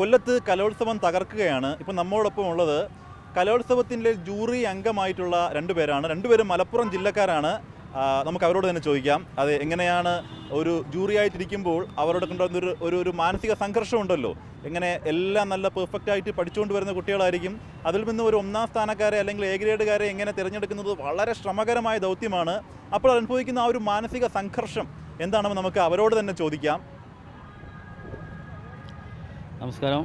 കൊല്ലത്ത് കലോത്സവം തകർക്കുകയാണ്. ഇപ്പം നമ്മോടൊപ്പം ഉള്ളത് കലോത്സവത്തിന്റെ ജൂറി അംഗമായിട്ടുള്ള രണ്ടുപേരാണ് രണ്ടുപേരും മലപ്പുറം ജില്ലക്കാരാണ്. നമുക്ക് അവരോട് തന്നെ ചോദിക്കാം. അത് എങ്ങനെയാണ് ഒരു ജൂറി ആയിട്ടിരിക്കുമ്പോൾ അവരോട് കൊണ്ടുവന്നൊരു ഒരു ഒരു മാനസിക സംഘർഷം ഉണ്ടല്ലോ. എങ്ങനെ എല്ലാം നല്ല പെർഫെക്റ്റ് ആയിട്ട് പഠിച്ചുകൊണ്ട് വരുന്ന കുട്ടികളായിരിക്കും. അതിൽ നിന്ന് ഒരു ഒന്നാം സ്ഥാനക്കാരെ അല്ലെങ്കിൽ എ ഗ്രേഡുകാരെ എങ്ങനെ തിരഞ്ഞെടുക്കുന്നത് വളരെ ശ്രമകരമായ ദൗത്യമാണ്. അപ്പോൾ അനുഭവിക്കുന്ന ആ ഒരു മാനസിക സംഘർഷം എന്താണെന്ന് നമുക്ക് അവരോട് തന്നെ ചോദിക്കാം. നമസ്കാരം.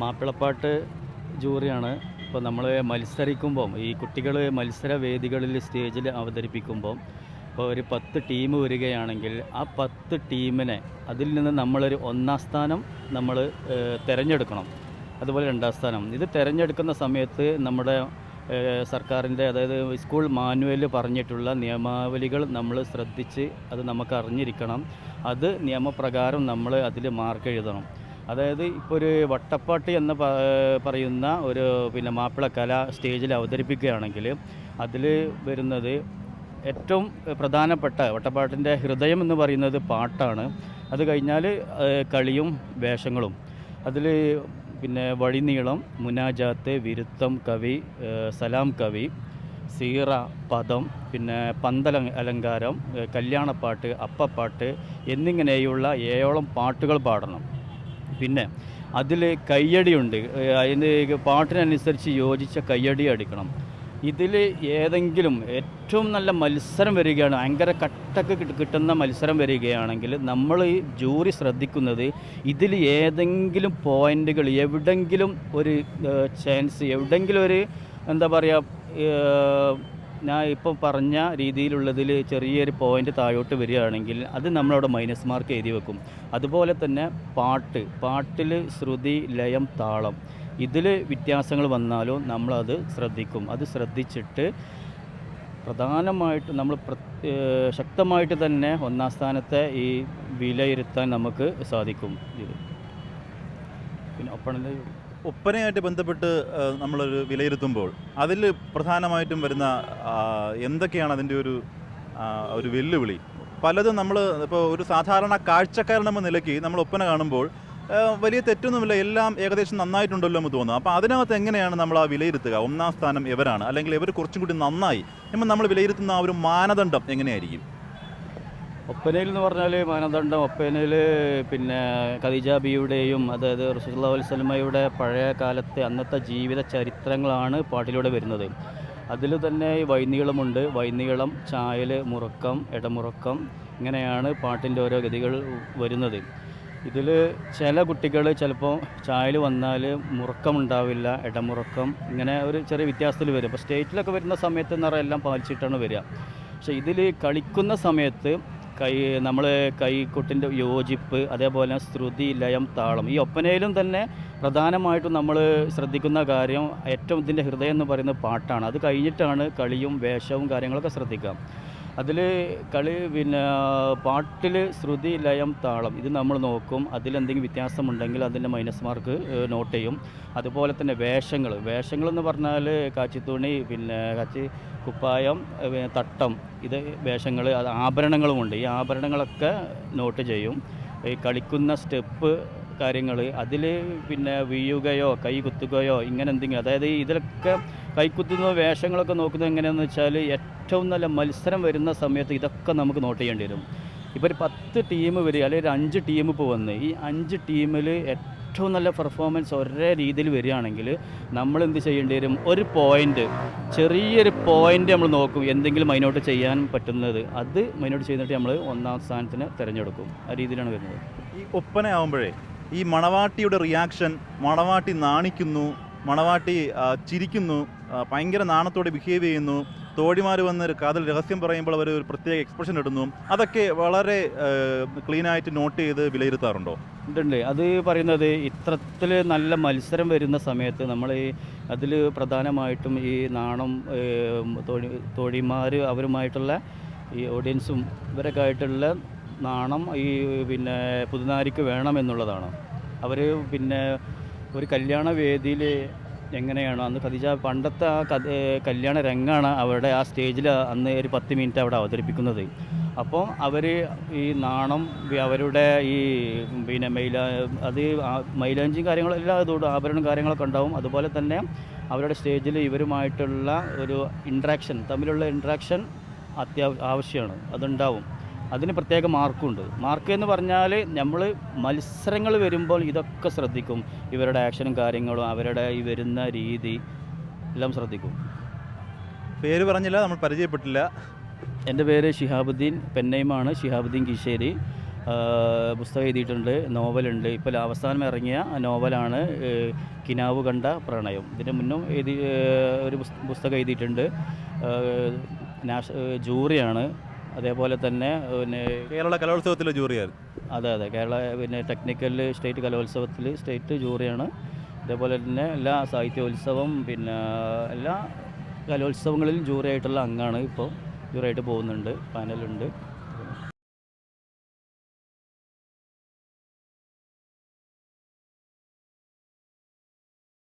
മാപ്പിളപ്പാട്ട് ജൂറിയാണ്. ഇപ്പോൾ നമ്മൾ മത്സരിക്കുമ്പം ഈ കുട്ടികൾ മത്സര വേദികളിൽ സ്റ്റേജിൽ അവതരിപ്പിക്കുമ്പം ഇപ്പോൾ ഒരു പത്ത് ടീം വരികയാണെങ്കിൽ ആ പത്ത് ടീമിനെ അതിൽ നിന്ന് നമ്മളൊരു ഒന്നാം സ്ഥാനം നമ്മൾ തിരഞ്ഞെടുക്കണം. അതുപോലെ രണ്ടാം സ്ഥാനം. ഇത് തിരഞ്ഞെടുക്കുന്ന സമയത്ത് നമ്മുടെ സർക്കാരിന്റെ അതായത് സ്കൂൾ മാനുവലിൽ പറഞ്ഞിട്ടുള്ള നിയമാവലികൾ നമ്മൾ ശ്രദ്ധിച്ച് അത് നമുക്ക് അറിഞ്ഞിരിക്കണം അത് നിയമപ്രകാരം നമ്മൾ അതിൽ മാർക്ക് എഴുതണം. അതായത് ഇപ്പോൾ ഒരു വട്ടപ്പാട്ട് എന്ന് പറയുന്ന ഒരു പിന്നെ മാപ്പിള കല സ്റ്റേജിൽ അവതരിപ്പിക്കുകയാണെങ്കിൽ അതിൽ വരുന്നത് ഏറ്റവും പ്രധാനപ്പെട്ട വട്ടപ്പാട്ടിന്റെ ഹൃദയം എന്ന് പറയുന്നത് പാട്ടാണ്. അത് കഴിഞ്ഞാൽ കളിയും വേഷങ്ങളും. അതിൽ പിന്നെ വഴിനീളം മുനാജാത്ത് വിരുത്തം കവി സലാം കവി സീറ പദം പിന്നെ പന്തല അലങ്കാരം കല്യാണപ്പാട്ട് അപ്പപ്പാട്ട് എന്നിങ്ങനെയുള്ള ഏഴോളം പാട്ടുകൾ പാടണം. പിന്നെ അതിൽ കയ്യടിയുണ്ട് അതിന് പാട്ടിനനുസരിച്ച് യോജിച്ച കയ്യടി അടിക്കണം. ഇതിൽ ഏതെങ്കിലും ഏറ്റവും നല്ല മത്സരം വരികയാണ് ഭയങ്കര കട്ടക്ക് കിട്ട- കിട്ടുന്ന മത്സരം വരികയാണെങ്കിൽ നമ്മൾ ജൂറി ശ്രദ്ധിക്കുന്നത് ഇതിൽ ഏതെങ്കിലും പോയിന്റുകൾ എവിടെങ്കിലും ഒരു ചാൻസ് എവിടെങ്കിലും ഒരു എന്താ പറയുക ഞാൻ ഇപ്പോൾ പറഞ്ഞ രീതിയിലുള്ളതിൽ ചെറിയൊരു പോയിന്റ് താഴോട്ട് വരികയാണെങ്കിൽ അത് നമ്മളവിടെ മൈനസ് മാർക്ക് എഴുതി വെക്കും. അതുപോലെ തന്നെ പാട്ട് പാട്ടിൽ ശ്രുതി ലയം താളം. ഇതിൽ വ്യത്യാസങ്ങൾ വന്നാലും നമ്മളത് ശ്രദ്ധിക്കും. അത് ശ്രദ്ധിച്ചിട്ട് പ്രധാനമായിട്ട് നമ്മൾ ശക്തമായിട്ട് തന്നെ ഒന്നാം സ്ഥാനത്തെ ഈ വിലയിരുത്താൻ നമുക്ക് സാധിക്കും ഇതിൽ പിന്നെ ഒപ്പന ഒപ്പനയായിട്ട് ബന്ധപ്പെട്ട് നമ്മളൊരു വിലയിരുത്തുമ്പോൾ അതിൽ പ്രധാനമായിട്ടും വരുന്ന എന്തൊക്കെയാണ് അതിന്റെ ഒരു ഒരു വെല്ലുവിളി? പലതും നമ്മൾ ഇപ്പോൾ ഒരു സാധാരണ കാഴ്ചക്കാരനെന്ന നിലയ്ക്ക് നമ്മൾ ഒപ്പന കാണുമ്പോൾ വലിയ തെറ്റൊന്നുമില്ല. എല്ലാം ഏകദേശം നന്നായിട്ടുണ്ടല്ലോ എന്ന് തോന്നുന്നു. അപ്പോൾ അതിനകത്ത് എങ്ങനെയാണ് നമ്മൾ ആ വിലയിരുത്തുക? ഒന്നാം സ്ഥാനം ഇവരാണ് അല്ലെങ്കിൽ ഇവർ കുറച്ചും കൂടി നന്നായി. എന്ന് നമ്മൾ വിലയിരുത്തുന്ന ആ ഒരു മാനദണ്ഡം എങ്ങനെയായിരിക്കും? ഒപ്പനയിൽ എന്ന് പറഞ്ഞാൽ മാനദണ്ഡം ഒപ്പനയിൽ പിന്നെ ഖദീജ ബിയുടെയും അതായത് റസുല്ലാ വത്സലമയുടെ പഴയ കാലത്തെ അന്നത്തെ ജീവിത ചരിത്രങ്ങളാണ് പാട്ടിലൂടെ വരുന്നത്. അതിൽ തന്നെ വൈനീളമുണ്ട് വൈനീളം ചായൽ മുറക്കം ഇടമുറക്കം ഇങ്ങനെയാണ് പാട്ടിന്റെ ഓരോ ഗതികൾ വരുന്നത്. ഇതിൽ ചില കുട്ടികൾ ചിലപ്പോൾ ചായൽ വന്നാൽ മുറക്കമുണ്ടാവില്ല ഇടമുറക്കം ഇങ്ങനെ ഒരു ചെറിയ വ്യത്യാസത്തിൽ വരും. അപ്പോൾ സ്റ്റേറ്റിലൊക്കെ വരുന്ന സമയത്ത് പറഞ്ഞാൽ എല്ലാം പാലിച്ചിട്ടാണ് വരിക. പക്ഷേ ഇതിൽ കളിക്കുന്ന സമയത്ത് കൈ നമ്മൾ കൈക്കൊട്ടിന്റെ യോജിപ്പ് അതേപോലെ ശ്രുതി ലയം താളം ഈ ഒപ്പനയിലും തന്നെ പ്രധാനമായിട്ടും നമ്മൾ ശ്രദ്ധിക്കുന്ന കാര്യം ഏറ്റവും ഇതിന്റെ ഹൃദയം എന്ന് പറയുന്നത് പാട്ടാണ്. അത് കഴിഞ്ഞിട്ടാണ് കളിയും വേഷവും കാര്യങ്ങളൊക്കെ ശ്രദ്ധിക്കാം അതിൽ കളി പിന്നെ പാട്ടിൽ ശ്രുതി ലയം താളം ഇത് നമ്മൾ നോക്കും. അതിലെന്തെങ്കിലും വ്യത്യാസമുണ്ടെങ്കിൽ അതിന്റെ മൈനസ് മാർക്ക് നോട്ട് ചെയ്യും. അതുപോലെ തന്നെ വേഷങ്ങൾ എന്ന് പറഞ്ഞാൽ കാച്ചിത്തുണി പിന്നെ കാച്ചി കുപ്പായം തട്ടം. ഇത് വേഷങ്ങൾ ആഭരണങ്ങളുമുണ്ട് ഈ ആഭരണങ്ങളൊക്കെ നോട്ട് ചെയ്യും. ഈ കളിക്കുന്ന സ്റ്റെപ്പ് കാര്യങ്ങൾ അതിൽ പിന്നെ വീഴുകയോ കൈ കുത്തുകയോ ഇങ്ങനെ എന്തെങ്കിലും അതായത് ഇതിലൊക്കെ കൈക്കുത്തുന്ന വേഷങ്ങളൊക്കെ നോക്കുന്നത് എങ്ങനെയാണെന്ന് വെച്ചാൽ ഏറ്റവും നല്ല മത്സരം വരുന്ന സമയത്ത് ഇതൊക്കെ നമുക്ക് നോട്ട് ചെയ്യേണ്ടി വരും. ഇപ്പോൾ ഒരു പത്ത് ടീം വരിക അല്ലെങ്കിൽ ഒരു അഞ്ച് ടീം ഇപ്പോൾ വന്ന് ഈ അഞ്ച് ടീമിൽ ഏറ്റവും നല്ല പെർഫോമൻസ് ഒരേ രീതിയിൽ വരികയാണെങ്കിൽ നമ്മൾ എന്ത് ചെയ്യേണ്ടി വരും? ഒരു പോയിന്റ് ചെറിയൊരു പോയിന്റ് നമ്മൾ നോക്കും എന്തെങ്കിലും മൈനോട്ട് ചെയ്യാൻ പറ്റുന്നത്. അത് മൈനോട്ട് ചെയ്തിട്ട് നമ്മൾ ഒന്നാം സ്ഥാനത്തിന് തിരഞ്ഞെടുക്കും. ആ രീതിയിലാണ് വരുന്നത്. ഈ ഒപ്പന ആവുമ്പോഴേ ഈ മണവാട്ടിയുടെ റിയാക്ഷൻ മണവാട്ടി നാണിക്കുന്നു മണവാട്ടി ചിരിക്കുന്നു ഭയങ്കര നാണത്തോടെ ബിഹേവ് ചെയ്യുന്നു. തോടിമാർ വന്ന് കാതൽ രഹസ്യം പറയുമ്പോൾ അവർ ഒരു പ്രത്യേക എക്സ്പ്രഷൻ ഇടുന്നു. അതൊക്കെ വളരെ ക്ലീനായിട്ട് നോട്ട് ചെയ്ത് വിലയിരുത്താറുണ്ടോ? ഉണ്ട് അത് പറയുന്നത് ഇത്തരത്തിൽ നല്ല മത്സരം വരുന്ന സമയത്ത് നമ്മൾ അതിൽ പ്രധാനമായിട്ടും ഈ നാണം തോഴി തോഴിമാർ അവരുമായിട്ടുള്ള ഈ ഓഡിയൻസും ഇവരൊക്കെ ആയിട്ടുള്ള നാണം ഈ പിന്നെ പുതുനാരിക്ക് വേണം എന്നുള്ളതാണ്. അവർ പിന്നെ ഒരു കല്യാണ വേദിയിൽ എങ്ങനെയാണോ അന്ന് ഖദീജ പണ്ടത്തെ ആ കല്യാണ രംഗമാണ് അവരുടെ ആ സ്റ്റേജിൽ അന്ന് ഒരു പത്ത് മിനിറ്റ് അവിടെ അവതരിപ്പിക്കുന്നത്. അപ്പോൾ അവർ ഈ നാണം അവരുടെ ഈ പിന്നെ മൈല അത് മൈലാഞ്ചിയും കാര്യങ്ങളെല്ലാം ഇതോട് ആഭരണം കാര്യങ്ങളൊക്കെ ഉണ്ടാവും. അതുപോലെ തന്നെ അവരുടെ സ്റ്റേജിൽ ഇവരുമായിട്ടുള്ള ഒരു ഇൻട്രാക്ഷൻ തമ്മിലുള്ള ഇൻട്രാക്ഷൻ അത്യാവശ്യം ആവശ്യമാണ് അതുണ്ടാവും. അതിന് പ്രത്യേക മാർക്കുണ്ട്. മാർക്ക് എന്ന് പറഞ്ഞാൽ നമ്മൾ മത്സരങ്ങൾ വരുമ്പോൾ ഇതൊക്കെ ശ്രദ്ധിക്കും. ഇവരുടെ ആക്ഷനും കാര്യങ്ങളും അവരുടെ ഈ വരുന്ന രീതി എല്ലാം ശ്രദ്ധിക്കും. പേര് പറഞ്ഞില്ല നമ്മൾ പരിചയപ്പെട്ടില്ല. എന്റെ പേര് ഷിഹാബുദ്ദീൻ പെന്നൈമാണ് ഷിഹാബുദ്ദീൻ കിശ്ശേരി പുസ്തകം എഴുതിയിട്ടുണ്ട് നോവലുണ്ട്. ഇപ്പോൾ അവസാനം ഇറങ്ങിയ നോവലാണ് കിനാവ് കണ്ട പ്രണയം. ഇതിന് മുന്നും എഴുതി ഒരു പുസ്തകം എഴുതിയിട്ടുണ്ട്. നാഷ ജൂറിയാണ്. അതേപോലെ തന്നെ പിന്നെ കേരള കലോത്സവത്തിലെ ജൂറിയാണ് അതെ അതെ. കേരള പിന്നെ ടെക്നിക്കൽ സ്റ്റേറ്റ് കലോത്സവത്തിൽ സ്റ്റേറ്റ് ജൂറിയാണ്. അതേപോലെ തന്നെ എല്ലാ സാഹിത്യോത്സവം പിന്നെ എല്ലാ കലോത്സവങ്ങളിലും ജൂറിയായിട്ടുള്ള അംഗമാണ് ഇപ്പോൾ ജൂറിയായിട്ട് പോകുന്നുണ്ട് പാനലുണ്ട്